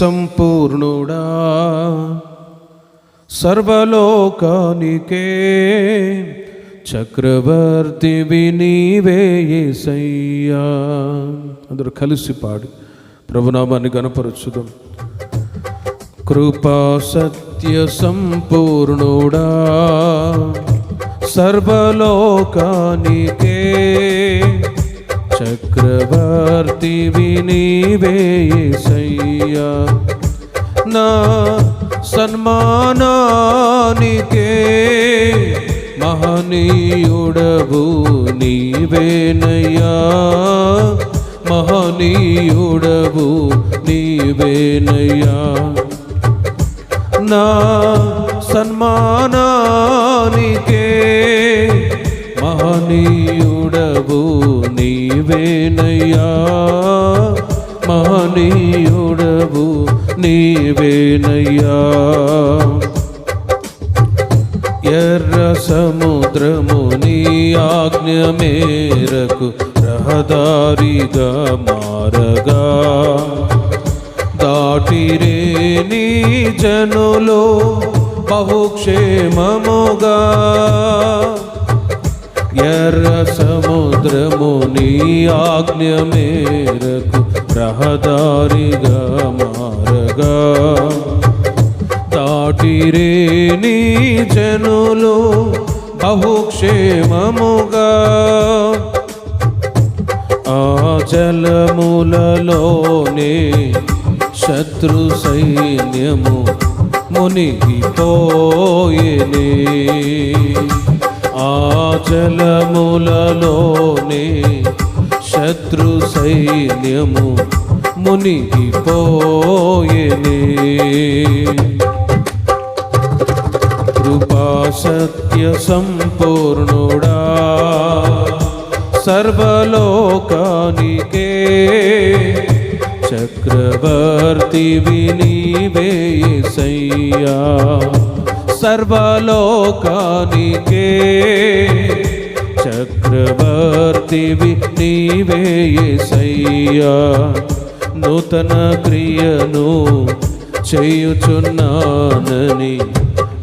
సంపూర్ణుడా. సర్వలోకానికే చక్రవర్తి నీవే అందరూ కలిసి పాడు. ప్రభునామాన్ని గనపరచుదాం కృపా సత్య సంపూర్ణుడా. సర్వలోకానికే చక్రవర్తి నీవే నా సన్మానానికే మహనీయుడవు నీవేనయ్యా. మహనీయుడవు నీవేనయ్యా. నా సన్మానానికే మహనీయుడవు నీ నీవేనయ్యా మహనీయుడవు నీవేనయ్యా. ఎర్ర సముద్రము నీ ఆజ్ఞ మేరకు రహదారిగా మారగా. దాటిరే నీ జనులో బహుక్షేమముగా. ఎర్ర సముద్రము నీ ఆజ్ఞ మేరకు రహదారిగా మారగా దాటిరే నీ జనులు బహుక్షేమముగా. ఆ జలములలోనే శత్రు సైన్యము మునిగిపోయేనే. ఆ శత్రు సైన్యము మునిగిపోయేనే. కృపా సత్య సంపూర్ణుడా సర్వలోకానికే చక్రవర్తి నీవే యేసయ్యా సర్వలోకానికే. చక్రవర్తి నీవేయసయ్యా నూతన క్రియను చేయుచున్నానని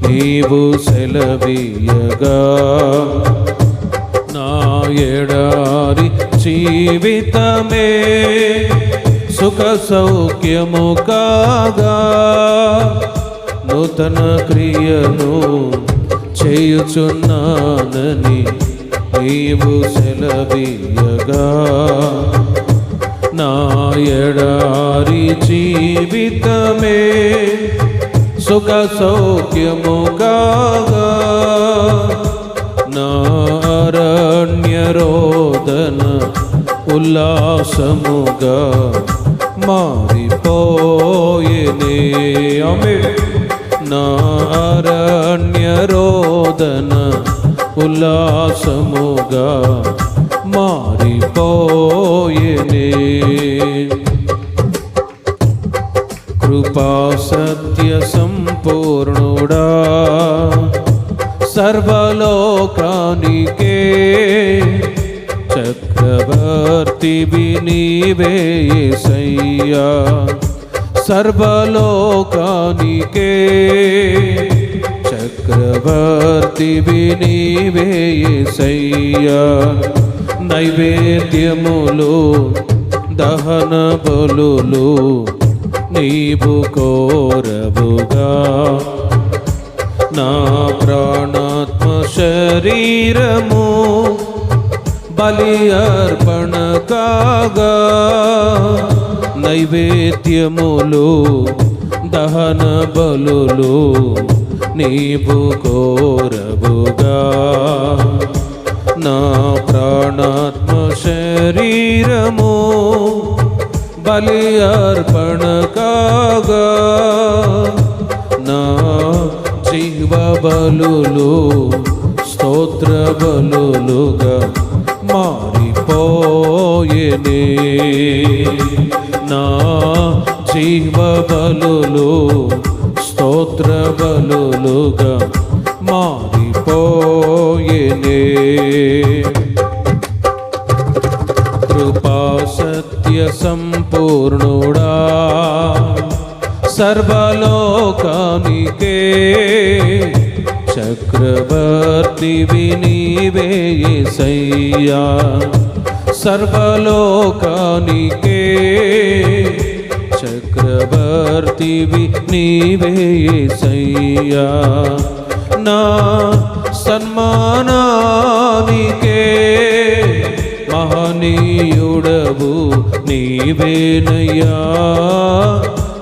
నీవు సెలవీయగా నా ఎడారి జీవితమే సుఖ సౌఖ్యము కాగా. నూతన క్రియను చేయుచున్నానని నీవు సెలవీయగా నా ఎడారి జీవితమే సుఖ సౌఖ్యము కాగా నారణ్య ఉల్లాసముగా మారిపోయేనే. అమే నారణ్యరోదన ఉల్లాసముగా మారిపోయే కృపా సత్య సంపూర్ణుడా సర్వలోకానికే చక్రవర్తి నీవే సయ్యా సర్వలోకానికే. చక్రవర్తి నీవే నైవేద్యములు దహన బలులు నీవు కోరబుగా నా ప్రాణాత్మ శరీరము బలి అర్పణ కాగా. నైవేద్యములు దహన బలులు నీవు కోరబుగా నా ప్రాణాత్మ శరీరము బలి అర్పణ కాగా. నా జీవ బలులు స్తోత్ర బలులుగా మారిపోయేనే. నా జీవబలు స్తోత్రబలుగా స్తోత్ర మారిపోయేనే. కృపా సత్య సంపూర్ణుడా సర్వలోకానికే చక్రవర్తివి నీవే యేసయ్యా సర్వలోకానికే. చక్రవర్తివి నీవే యేసయ్యా నా సన్మానానికే. మహనీయుడవు నీవేనయ్యా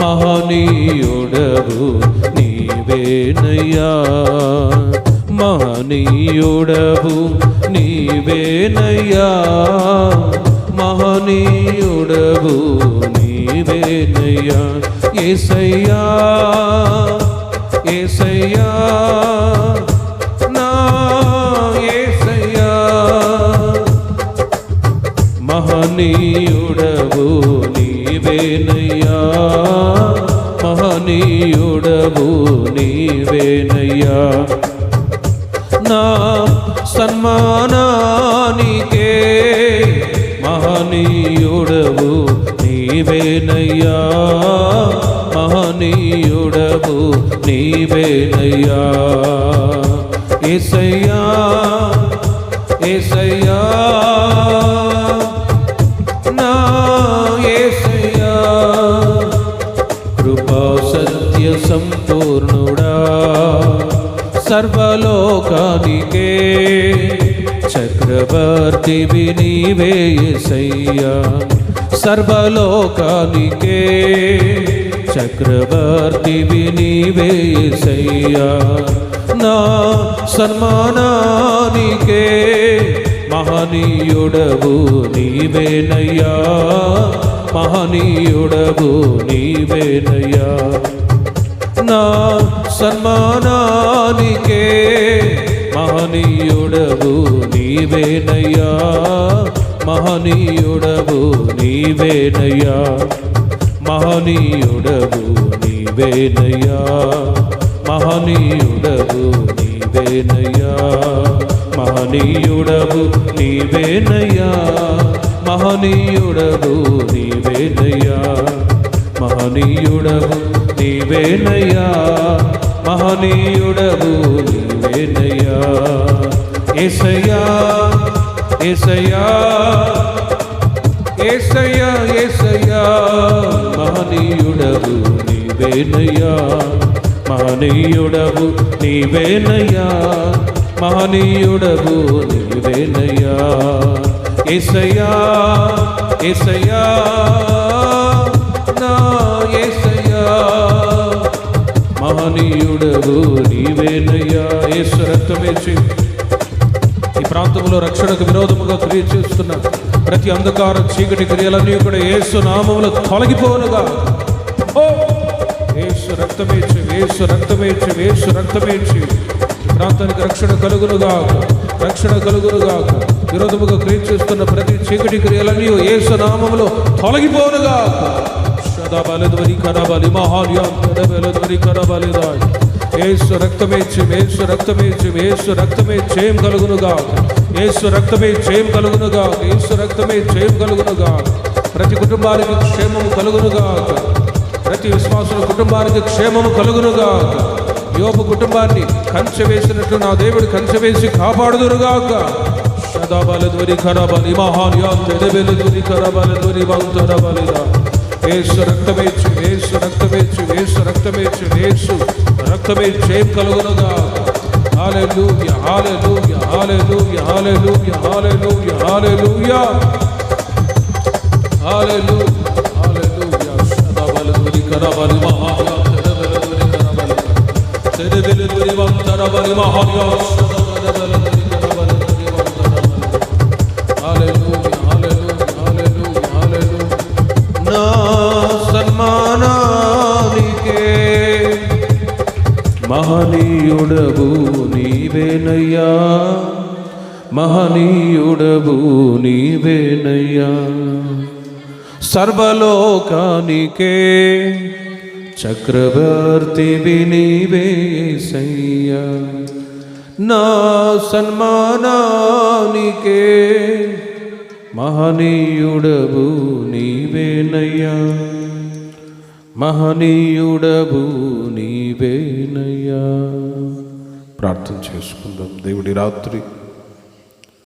మహనీయుడవు నీవేనయ్యా. మహనీయుడవు నీవేనయ్యా. మహనీయుడవు నీవేనయ్యా. ఏసయ్యా ఏసయ్యా నా ఏసయ్యా. మహనీయు మహనీయుడవు నీవేనయ్యా. మహనీయుడవు నీవేనయ్యా. ఏసయ్యా ఏసయ్యా. నా ఏసయ్యా. కృపా సత్య సంపూర్ణుడా. సర్వలోకానికే చక్రవర్తివి నీవే యేసయ్యా సర్వలోకానికే. చక్రవర్తివి నీవే యేసయ్యా నా సన్మానానికే. మహనీయుడవు నీవేనయ్యా మహనీయుడవు నీవేనయ్యా. నా సన్మానానికే. మహనీయుడవు నీవేనయ్యా మహనీయుడవు నీవేనయ్యా మహనీయుడవు నీవేనయ్యా మహనీయుడవు నీవేనయ్యా మహనీయుడవు నీవేనయ్యా మహనీయుడవు నీవేనయ్యా మహనీయుడవు నీవేనయ్యా మహనీయుడవు నీవేనయ్యా ఏసయ్యా ఏసయ్యా ఏసయ్యా ఏసయ్యా. మహనీయుడవు నీవేనయ్యా. మహనీయుడవు నీవేనయ్యా. మహనీయుడవు నీవేనయ్యా. ఏసయ్యా ఏసయ్యా. మహనీయుడవు నీవేనయ్యా ఈ ప్రాంతంలో రక్షణకు విరోధముగా క్రియ చేస్తున్న ప్రతి అంధకార చీకటి క్రియలన్నీ కూడా ఏసు నామములు తొలగిపోనుగా. ఏసు రక్తమేచి వేసు రక్తమేచి వేసు రక్తమేచి ప్రాంతానికి రక్షణ కలుగునుగా రక్షణ కలుగునుగా విరోధముగా క్రియ చేస్తున్న ప్రతి చీకటి క్రియలన్నీ ఏసు నామములో తొలగిపోనుగా శదాబలధ్వని కదా మహాన్యం కదా బలిదాయ్ ఏసు రక్తమేచ్చి ఏసు రక్తమేచ్చి ఏసు రక్తమే చేయం కలుగునుగా ఏసు రక్తమే చేయం కలుగునుగా ఏసు రక్తమే చేయం కలుగునుగా ప్రతి కుటుంబానికి క్షేమము కలుగునుగా ప్రతి విశ్వాసుల కుటుంబానికి క్షేమము కలుగునుగా యోపు కుటుంబాన్ని కంచె వేసినట్లు నా దేవుడు కంచె వేసి కాపాడుదురుగాక. సదాబల ధ్వని ఖరాబలి మహాన్యా తెదబెల ధ్వని ఖరాబల ధ్వని వంతరబలిదా ఏసు రక్తమేచ్చు ఏసు రక్తమేచ్చు ఏసు రక్తమేచ్చు ఏసు రక్తమే చేయం కలుగునుగా హల్లెలూయా హల్లెలూయా హల్లెలూయా హల్లెలూయా హల్లెలూయా హల్లెలూయా హల్లెలూయా హల్లెలూయా సదాబలదురి కరబలి మహాయా తెదబలదురి కరబలి తెదబలదురి వంతరబలి మహాయా మహనీయుడవు నీవేనయ్యా. మహనీయుడవు నీవేనయ్యా. సర్వలోకానికే చక్రవర్తి నీవేసయ్యా నా సన్మానానికే మహనీయుడవు నీవేనయ్యా. మహనీయుడవు నీవేనయ్యా. ప్రార్థన చేసుకుందాం. దేవుడి రాత్రి